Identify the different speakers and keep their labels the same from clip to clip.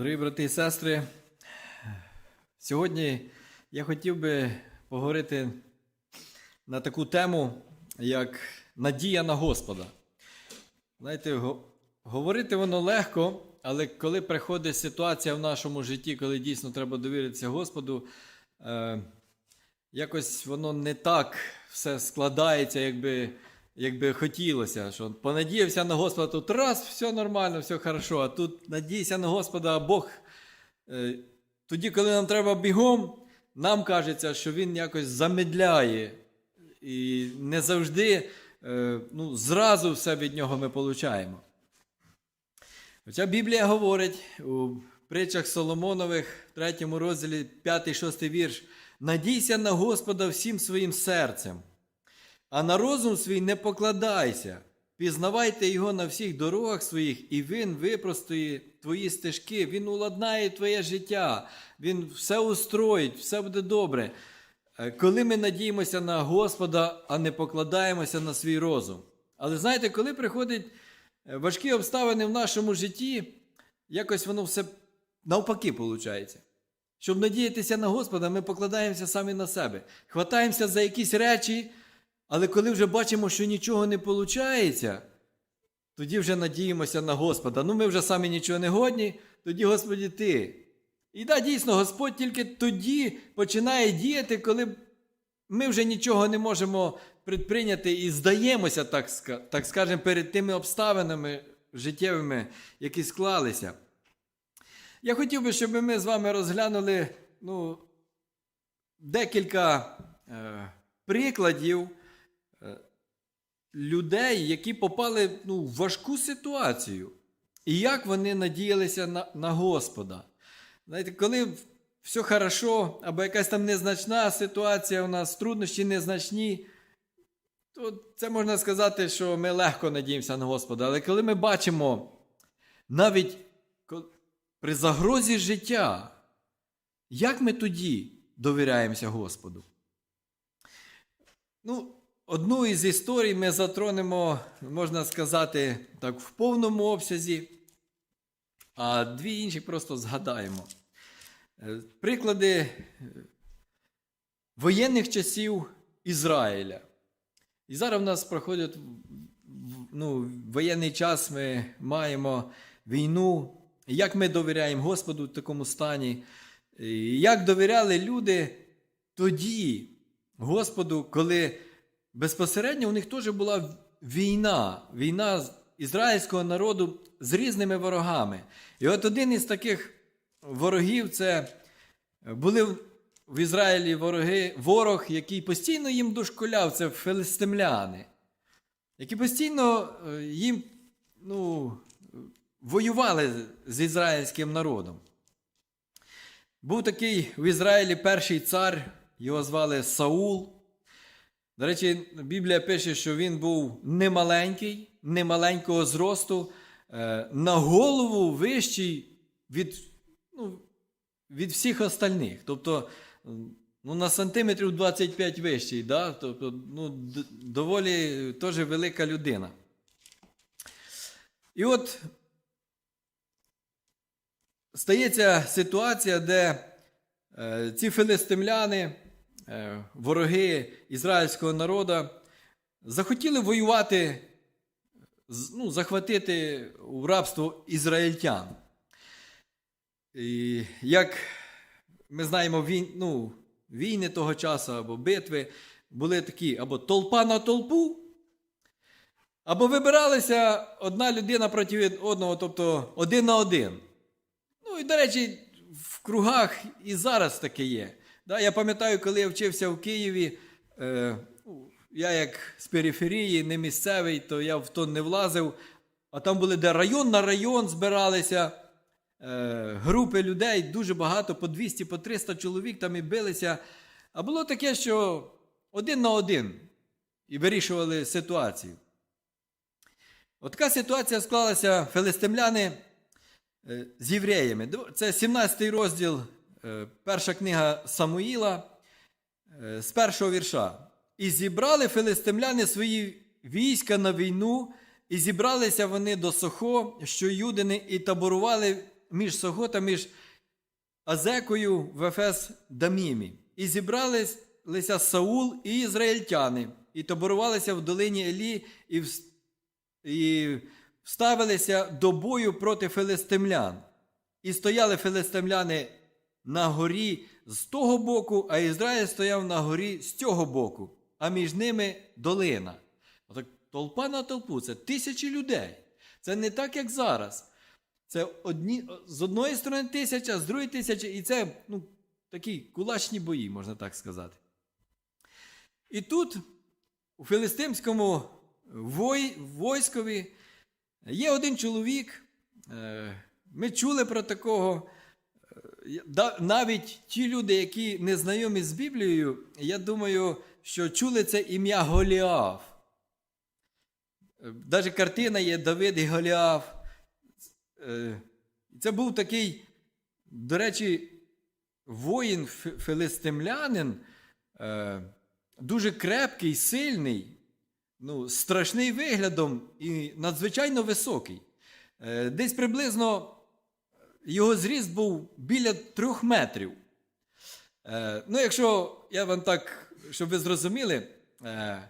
Speaker 1: Дорогі брати і сестри, сьогодні я хотів би поговорити на таку тему, як надія на Господа. Знаєте, говорити воно легко, але коли приходить ситуація в нашому житті, коли дійсно треба довіритися Господу, е, якось воно не так все складається, якби, якби хотілося. Що понадіявся на Господа, тут раз, все нормально, все хорошо, а тут надійся на Господа, а Бог. е, Тоді, коли нам треба бігом, нам кажеться, що Він якось замедляє. І не завжди е, ну, зразу все від нього ми получаємо. Хоча Біблія говорить у притчах Соломонових, в 3 розділі 5-6 вірш: Надійся на Господа всім своїм серцем, а на розум свій не покладайся. Пізнавайте його на всіх дорогах своїх, і він випростує твої стежки, він уладнає твоє життя, він все устроїть, все буде добре. Е, Коли ми надіємося на Господа, а не покладаємося на свій розум. Але знаєте, коли приходять е, важкі обставини в нашому житті, якось воно все навпаки виходить. Щоб надіятися на Господа, ми покладаємося самі на себе. Хватаємося за якісь речі, але коли вже бачимо, що нічого не виходить, тоді вже надіємося на Господа. Ну, ми вже самі нічого не годні, тоді, Господі, ти. І так, дійсно, Господь тільки тоді починає діяти, коли ми вже нічого не можемо предприйняти і здаємося, так, так скажемо, перед тими обставинами життєвими, які склалися. Я хотів би, щоб ми з вами розглянули ну, декілька е, прикладів людей, які попали ну, в важку ситуацію. І як вони надіялися на, на Господа. Знаєте, коли все хорошо, або якась там незначна ситуація у нас, труднощі незначні, то це можна сказати, що ми легко надіємося на Господа. Але коли ми бачимо навіть при загрозі життя, як ми тоді довіряємося Господу? Ну, одну із історій ми затронемо, можна сказати, так, в повному обсязі, а дві інші просто згадаємо. Е, Приклади е, воєнних часів Ізраїля. І зараз в нас проходить ну, воєнний час, ми маємо війну. Як ми довіряємо Господу в такому стані? Як довіряли люди тоді Господу, коли безпосередньо у них теж була війна, війна ізраїльського народу з різними ворогами. І от один із таких ворогів це були в- Ізраїлі вороги, ворог, який постійно їм дошкуляв, це филистимляни, які постійно е, їм ну, воювали з ізраїльським народом. Був такий в Ізраїлі перший цар, його звали Саул. До речі, Біблія пише, що він був немаленький, немаленького зросту, е, на голову вищий від, ну, від всіх остальних. Тобто ну, на сантиметрів 25 вищий, да? тобто, ну, доволі теж велика людина. І от стається ситуація, де е, ці филистимляни, вороги ізраїльського народу, захотіли воювати, ну, захватити у рабство ізраїльтян. І як ми знаємо, війн, ну, війни того часу або битви були такі або толпа на толпу, або вибиралася одна людина проти одного, тобто один на один. Ну і, до речі, в кругах і зараз таке є. Да, я пам'ятаю, коли я вчився в Києві, е, я як з периферії, не місцевий, то я в то не влазив. А там були, де район на район збиралися е, групи людей, дуже багато, по 200, по 300 чоловік там і билися. А було таке, що один на один і вирішували ситуацію. От така ситуація склалася филистимляни е, з євреями. Це 17 розділ, перша книга Самуїла, е, з першого вірша. І зібрали филистимляни свої війська на війну, і зібралися вони до Сохо, що юдини, і таборували між Согота, між Азекою в Ефес Дамімі. І зібралися Саул і ізраїльтяни, і таборувалися в долині Елі, і, вс- і вставилися до бою проти филистимлян. І стояли филистимляни на горі з того боку, а Ізраїль стояв на горі з цього боку, а між ними долина. Отак толпа на толпу це тисячі людей. Це не так, як зараз. Це одні, з одної сторони тисяча, з другої тисячі, і це ну, такі кулачні бої, можна так сказати. І тут, у філистимському вой, войскові, є один чоловік. е, Ми чули про такого. Е, Навіть ті люди, які не знайомі з Біблією, я думаю, що чули це ім'я Голіаф. Навіть картина є Давид і Голіаф. Е, Це був такий, до речі, воїн фи- филистимлянин, е, дуже крепкий, сильний, ну, страшний виглядом і надзвичайно високий. Е, Десь приблизно його зріст був біля трьох метрів. Е, Ну, якщо я вам так, щоб ви зрозуміли, е,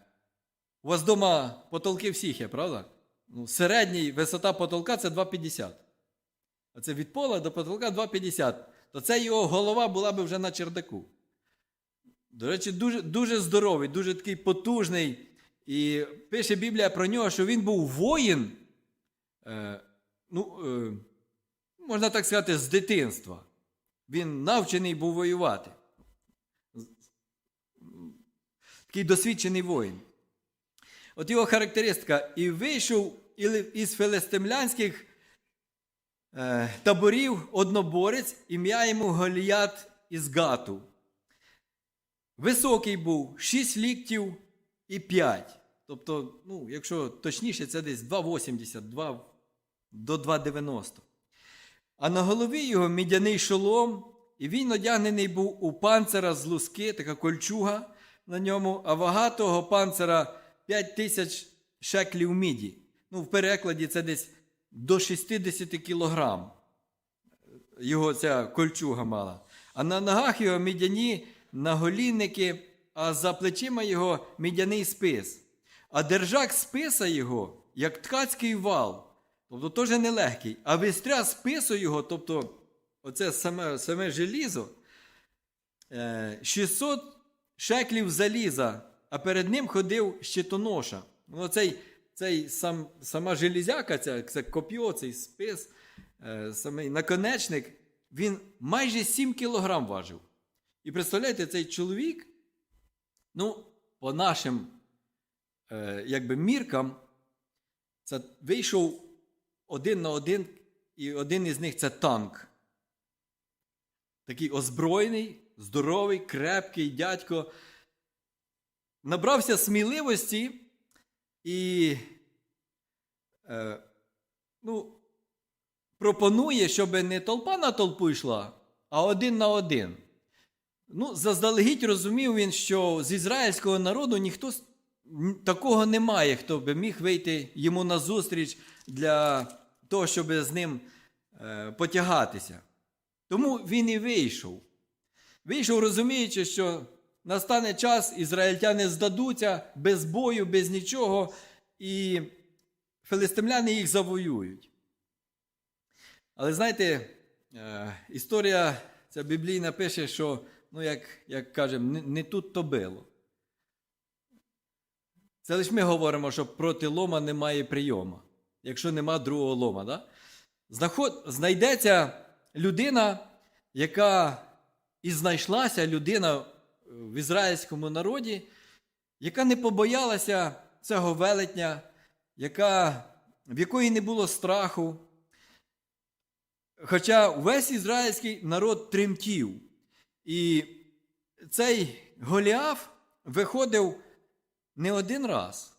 Speaker 1: у вас вдома потолки всіх є, правда? Ну, середній висота потолка це 2,50. А це від пола до потолка 2,50. То це його голова була би вже на чердаку. До речі, дуже, дуже здоровий, дуже такий потужний. І пише Біблія про нього, що він був воїн, е, ну, е, можна так сказати, з дитинства. Він навчений був воювати. Такий досвідчений воїн. От його характеристика. І вийшов із филистимлянських е, таборів одноборець, ім'я йому Голіят із Гату. Високий був 6 ліктів і 5. Тобто, ну, якщо точніше, це десь 2,80 2 до 2,90. А на голові його мідяний шолом, і він одягнений був у панцира з луски, така кольчуга на ньому, а вага того панцира 5 тисяч шеклів міді. Ну, в перекладі це десь до 60 кілограм. Його ця кольчуга мала. А на ногах його мідяні наголінники, а за плечима його мідяний спис. А держак списа його, як ткацький вал, тобто теж нелегкий, а вистря спису його, тобто оце саме, саме желізо, е, 600 шеклів заліза, а перед ним ходив щитоноша. Ну, цей, цей сам, сама железяка, ця, це коп'є, цей спис, е, самий наконечник, він майже 7 кілограм важив. І представляєте, цей чоловік, ну, по нашим е, якби, міркам, це вийшов один на один, і один із них це танк. Такий озброєний, здоровий, крепкий дядько. Набрався сміливості і е, ну, пропонує, щоб не толпа на толпу йшла, а один на один. Ну, заздалегідь розумів він, що з ізраїльського народу ніхто такого немає, хто би міг вийти йому на зустріч для того, щоб з ним е, потягатися. Тому він і вийшов. Вийшов, розуміючи, що настане час, ізраїльтяни здадуться без бою, без нічого, і филистимляни їх завоюють. Але знаєте, е, історія ця біблійна пише, що, ну, як, як кажемо, не, тут то било. Це лише ми говоримо, що проти лома немає прийома, якщо нема другого лома. Да? Знаход... Знайдеться людина, яка і знайшлася людина в ізраїльському народі, яка не побоялася цього велетня, яка, в якої не було страху. Хоча весь ізраїльський народ тремтів. І цей Голіаф виходив не один раз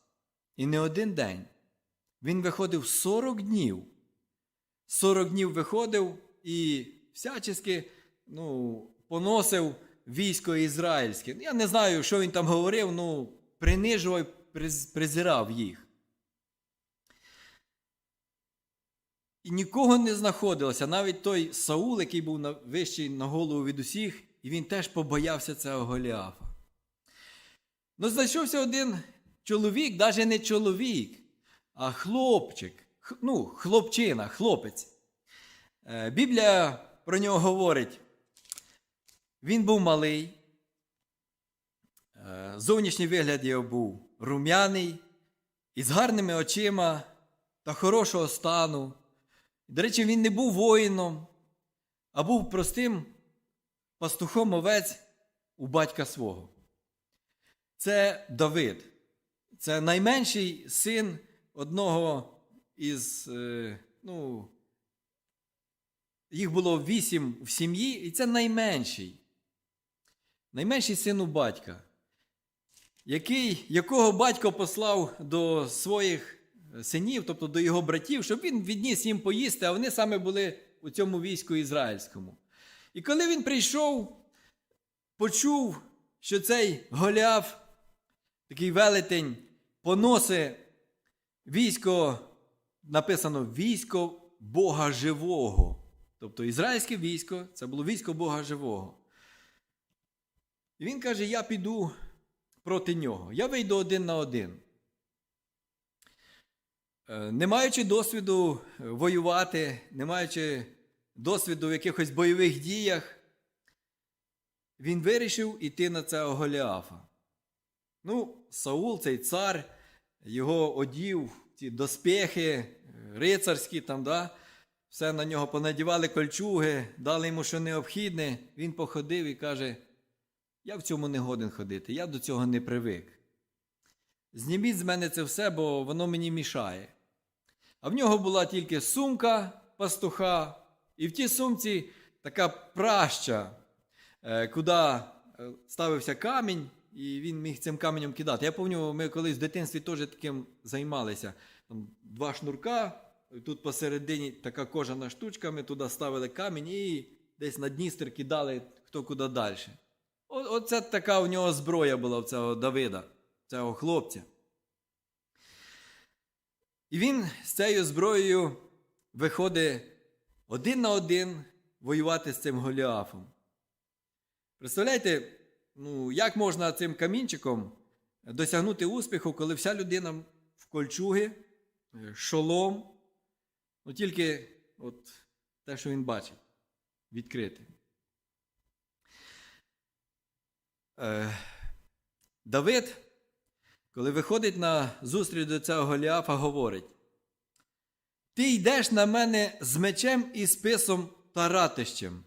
Speaker 1: і не один день. Він виходив 40 днів. 40 днів виходив і всячески ну, поносив військо ізраїльське. Я не знаю, що він там говорив, ну, принижував, презирав їх. і нікого не знаходилося, навіть той Саул, який був вищий на голову від усіх, і він теж побоявся цього Голіафа. Ну, знайшовся один чоловік, навіть не чоловік, а хлопчик, ну, хлопчина, хлопець. Е, Біблія про нього говорить. Він був малий, е, зовнішній вигляд його був рум'яний, із гарними очима та хорошого стану. До речі, він не був воїном, а був простим пастухом овець у батька свого. Це Давид. Це найменший син одного із, е, ну, їх було вісім в сім'ї, і це найменший. Найменший син у батька, який, якого батько послав до своїх синів, тобто до його братів, щоб він відніс їм поїсти, а вони саме були у цьому війську ізраїльському. І коли він прийшов, почув, що цей Голіаф, такий велетень, поносить військо, написано військо Бога Живого. Тобто ізраїльське військо це було військо Бога Живого. І він каже: Я піду проти нього. Я вийду один на один. Е, Не маючи досвіду е, воювати, не маючи досвіду в якихось бойових діях, він вирішив іти на цього Голіафа. Ну, Саул, цей цар, його одів, ці доспехи, е, рицарські там, да? все на нього понадівали кольчуги, дали йому що необхідне. Він походив і каже: Я в цьому не годен ходити, я до цього не привик. Зніміть з мене це все, бо воно мені мішає. А в нього була тільки сумка пастуха, і в тій сумці така праща, е, куди е, ставився камінь, і він міг цим каменем кидати. Я пам'ятаю, ми колись в дитинстві теж таким займалися. Там два шнурка, тут посередині така кожана штучка, ми туди ставили камінь і десь на Дністер кидали хто куди далі. Оце така у нього зброя була в цього Давида, цього хлопця. І він з цією зброєю виходить один на один воювати з цим Голіафом. Представляєте, ну, як можна цим камінчиком досягнути успіху, коли вся людина в кольчуги, е, шолом, ну тільки от те, що він бачить, відкрите. Давид, коли виходить на зустріч до цього Голіафа, говорить: Ти йдеш на мене з мечем і списом та ратищем,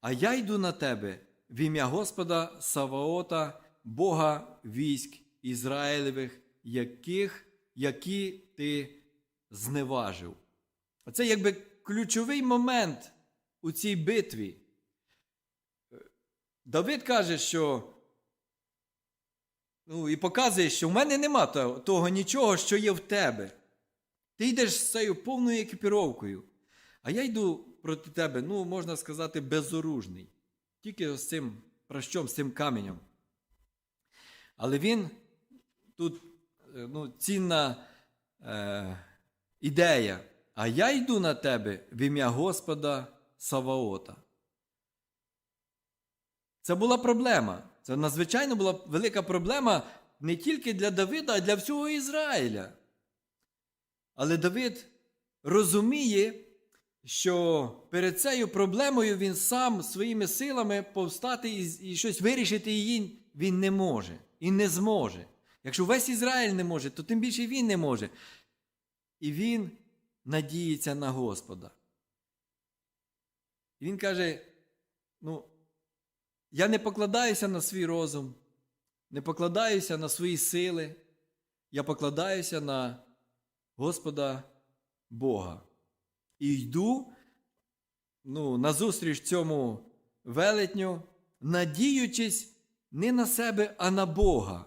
Speaker 1: а я йду на тебе в ім'я Господа Саваота, Бога військ Ізраїлевих, яких, які ти зневажив. Оце якби ключовий момент у цій битві. Давид каже, що ну, і показує, що в мене нема того, того нічого, що є в тебе. Ти йдеш з цією повною екіпіровкою. А я йду проти тебе, ну, можна сказати, безоружний. Тільки з цим пращом, з цим каменем. Але він тут е, ну, цінна е, ідея. А я йду на тебе в ім'я Господа Саваота. Це була проблема. Це надзвичайно була велика проблема не тільки для Давида, а для всього Ізраїля. Але Давид розуміє, що перед цією проблемою він сам своїми силами повстати і, і щось вирішити її він не може і не зможе. Якщо весь Ізраїль не може, то тим більше він не може. І він надіється на Господа. І він каже: ну, я не покладаюся на свій розум, не покладаюся на свої сили, я покладаюся на Господа Бога. І йду ну, назустріч цьому велетню, надіючись не на себе, а на Бога.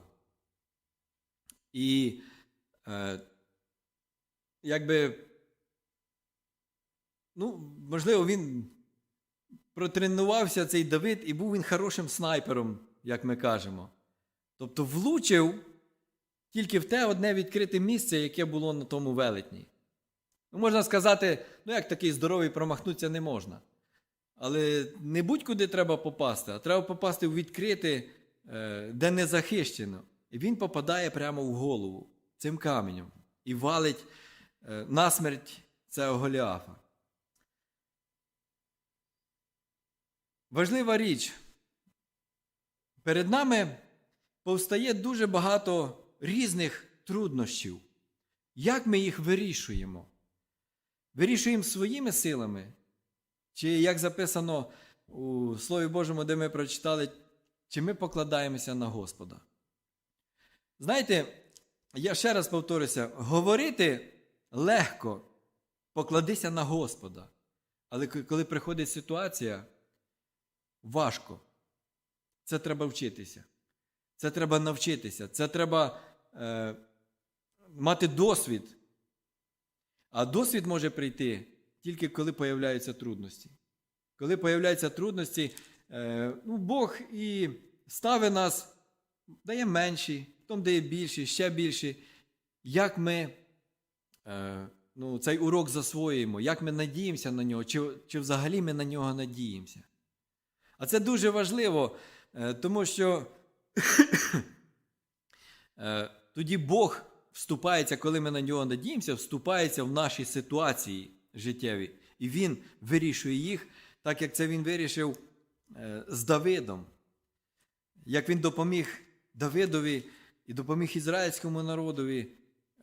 Speaker 1: І е, якби, ну, можливо, він протренувався цей Давид і був він хорошим снайпером, як ми кажемо. Тобто влучив тільки в те одне відкрите місце, яке було на тому велетні. Ну, можна сказати, ну як такий здоровий промахнутися не можна. Але не будь-куди треба попасти, а треба попасти в відкрите, е, де не захищено. І він попадає прямо в голову цим каменем і валить е, насмерть цього Голіафа. Важлива річ. Перед нами повстає дуже багато різних труднощів. Як ми їх вирішуємо? Вирішуємо своїми силами? Чи як записано у Слові Божому, де ми прочитали, чи ми покладаємося на Господа? Знаєте, я ще раз повторюся: говорити легко, покладися на Господа. Але коли приходить ситуація, важко. Це треба вчитися. Це треба навчитися. Це треба е, мати досвід. А досвід може прийти тільки коли появляються трудності. Коли появляються трудності, е, ну, Бог і ставить нас, дає менші, потім дає більші, ще більші. Як ми е, ну, цей урок засвоюємо, як ми надіємося на нього, чи, чи взагалі ми на нього надіємося. А це дуже важливо, е, тому що тоді Бог вступається, коли ми на нього надіємося, вступається в наші ситуації життєві. І Він вирішує їх, так як це він вирішив е, з Давидом. Як він допоміг Давидові і допоміг ізраїльському народові.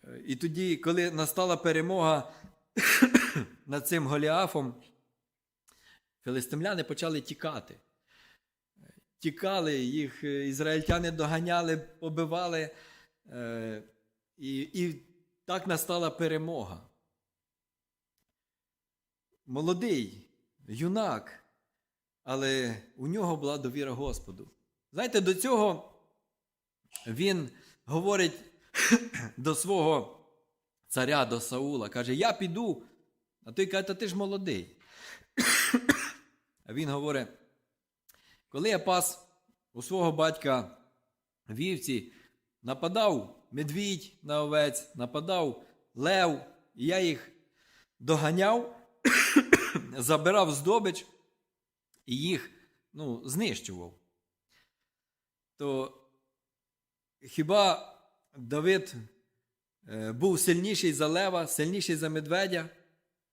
Speaker 1: Е, І тоді, коли настала перемога над цим Голіафом, філистимляни почали тікати. Тікали, їх е, ізраїльтяни доганяли, побивали, і, і так настала перемога. Молодий, юнак, але у нього була довіра Господу. Знаєте, до цього він говорить до свого царя, до Саула, каже: Я піду, а той каже, та ти ж молодий. А він говорить, коли я пас у свого батька вівці, нападав медвідь на овець, нападав лев, і я їх доганяв, забирав здобич і їх ну, знищував. То хіба Давид е, був сильніший за лева, сильніший за медведя?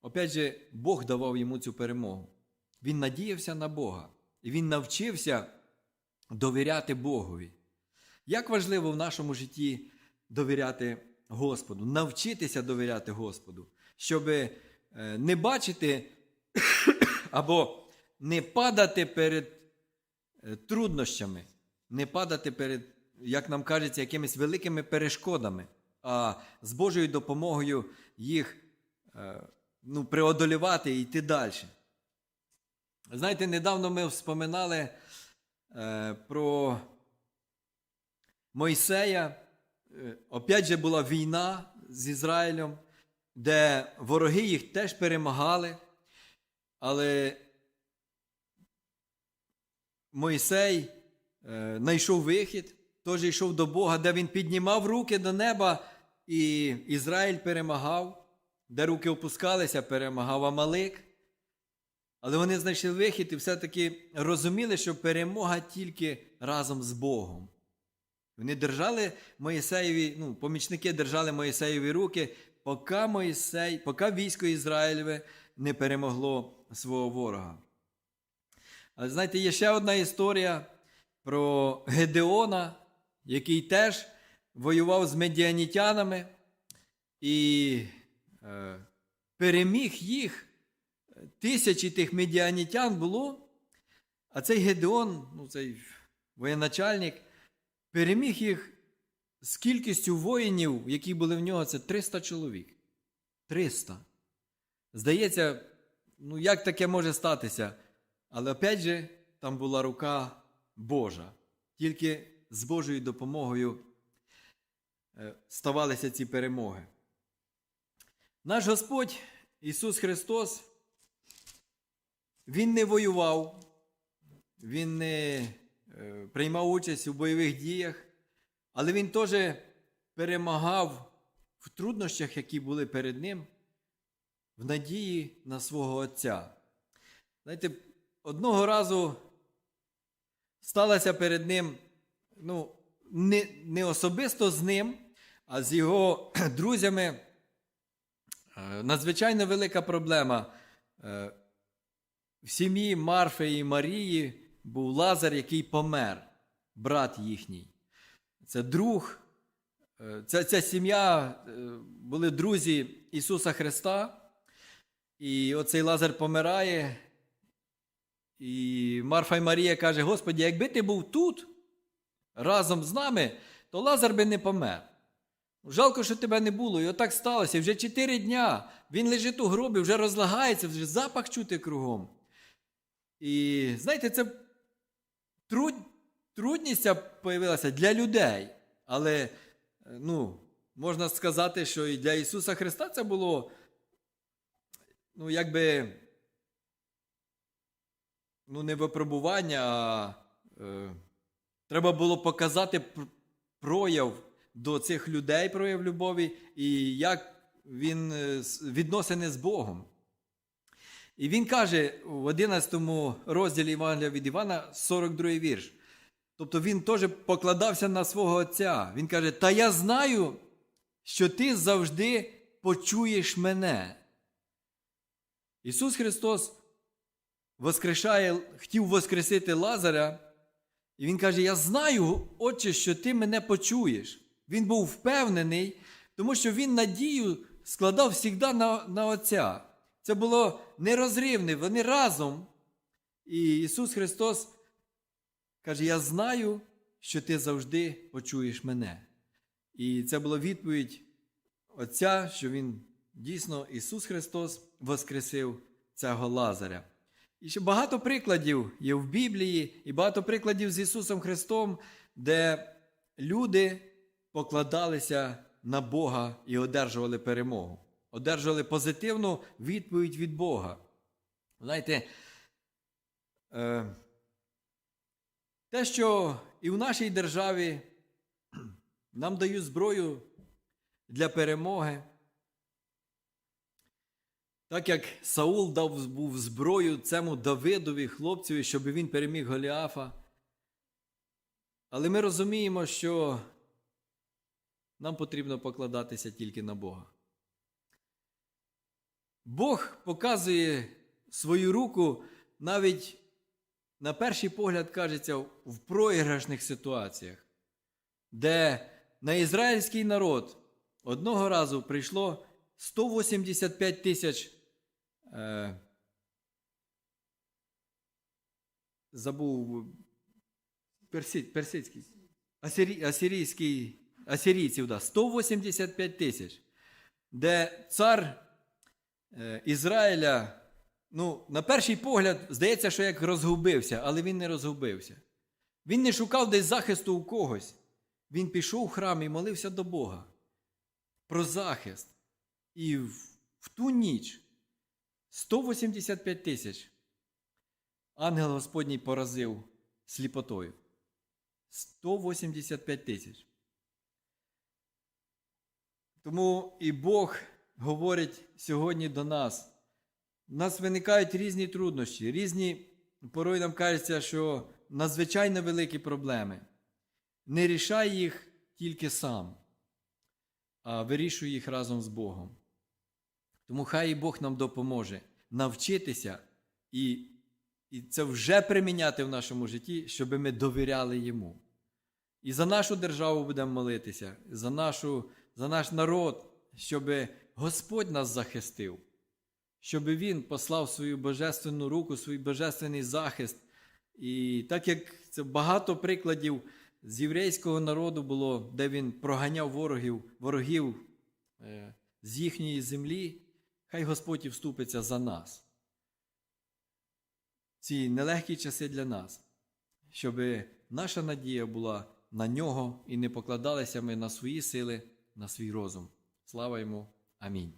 Speaker 1: Опять же, Бог давав йому цю перемогу. Він надіявся на Бога. І він навчився довіряти Богові. Як важливо в нашому житті довіряти Господу, навчитися довіряти Господу, щоб е, не бачити або не падати перед е, труднощами, не падати перед, як нам кажеться, якимись великими перешкодами, а з Божою допомогою їх е, ну, преодолювати і йти далі. Знаєте, недавно ми вспоминали про Мойсея. Е, опять же була війна з Ізраїлем, де вороги їх теж перемагали. Але Мойсей е, знайшов вихід, теж йшов до Бога, де він піднімав руки до неба, і Ізраїль перемагав, де руки опускалися, перемагав Амалик. Але вони знайшли вихід і все-таки розуміли, що перемога тільки разом з Богом. Вони держали Моїсеєві, ну, помічники держали Моїсеєві руки, поки Моїсей, поки військо Ізраїлеве не перемогло свого ворога. Але знаєте, є ще одна історія про Гедеона, який теж воював з медіанітянами і е, переміг їх тисячі тих медіанітян було, а цей Гедеон, ну, цей воєначальник, переміг їх з кількістю воїнів, які були в нього, це 300 чоловік. 300. Здається, ну як таке може статися? Але опять же, там була рука Божа. Тільки з Божою допомогою е, ставалися ці перемоги. Наш Господь Ісус Христос він не воював, він не приймав участь у бойових діях, але він теж перемагав в труднощах, які були перед ним, в надії на свого Отця. Знаєте, одного разу сталося перед ним, ну, не, не особисто з ним, а з його друзями е, надзвичайно велика проблема. Е, В сім'ї Марфи і Марії був Лазар, який помер, брат їхній. Це друг. е, Ця, ця сім'я е, були друзі Ісуса Христа. І оцей Лазар помирає. І Марфа і Марія каже: Господі, якби ти був тут разом з нами, то Лазар би не помер. Жалко, що тебе не було. І отак сталося. Вже чотири дня. Він лежить у гробі, вже розлагається, вже запах чути кругом. І знаєте, це труд, трудність появилася для людей. Але, е, ну, можна сказати, що і для Ісуса Христа це було, ну, якби, ну, не випробування, а е, треба було показати прояв до цих людей, прояв любові, і як він е, відносини з Богом. І він каже в 11 розділі Євангелія від Івана, 42 вірш. Тобто він теж покладався на свого Отця. Він каже: Та я знаю, що ти завжди почуєш мене. Ісус Христос воскрешає, хотів воскресити Лазаря, і Він каже: Я знаю, Отче, що ти мене почуєш. Він був впевнений, тому що він надію складав завжди на, на Отця. Це було нерозривне, вони разом. І Ісус Христос каже: Я знаю, що ти завжди почуєш мене. І це була відповідь Отця, що Він дійсно Ісус Христос воскресив цього Лазаря. І ще багато прикладів є в Біблії, і багато прикладів з Ісусом Христом, де люди покладалися на Бога і одержували перемогу, одержували позитивну відповідь від Бога. Знаєте, е, те, що і в нашій державі нам дають зброю для перемоги, так як Саул дав був зброю цьому Давидові, хлопцеві, щоб він переміг Голіафа. Але ми розуміємо, що нам потрібно покладатися тільки на Бога. Бог показує свою руку навіть, на перший погляд, кажеться, в проіграшних ситуаціях, де на ізраїльський народ одного разу прийшло 185 тисяч. Е, забув персі, персидський, асирі, асирійський, асирійців, да, 185 тисяч, де цар Ізраїля, ну, на перший погляд, здається, що як розгубився, але він не розгубився. Він не шукав десь захисту у когось. Він пішов в храм і молився до Бога про захист. І в, в ту ніч 185 тисяч ангел Господній поразив сліпотою. 185 тисяч. Тому і Бог говорить сьогодні до нас. У нас виникають різні труднощі, різні, порой нам кажеться, що надзвичайно великі проблеми. Не рішай їх тільки сам, а вирішуй їх разом з Богом. Тому хай і Бог нам допоможе навчитися і, і це вже приміняти в нашому житті, щоб ми довіряли Йому. І за нашу державу будемо молитися, за, нашу, за наш народ, щоб Господь нас захистив, щоб Він послав свою божественну руку, свій божественний захист. І так як це багато прикладів з єврейського народу було, де він проганяв ворогів, ворогів е, з їхньої землі, хай Господь і вступиться за нас. Ці нелегкі часи для нас, щоб наша надія була на нього і не покладалися ми на свої сили, на свій розум. Слава йому. Амінь.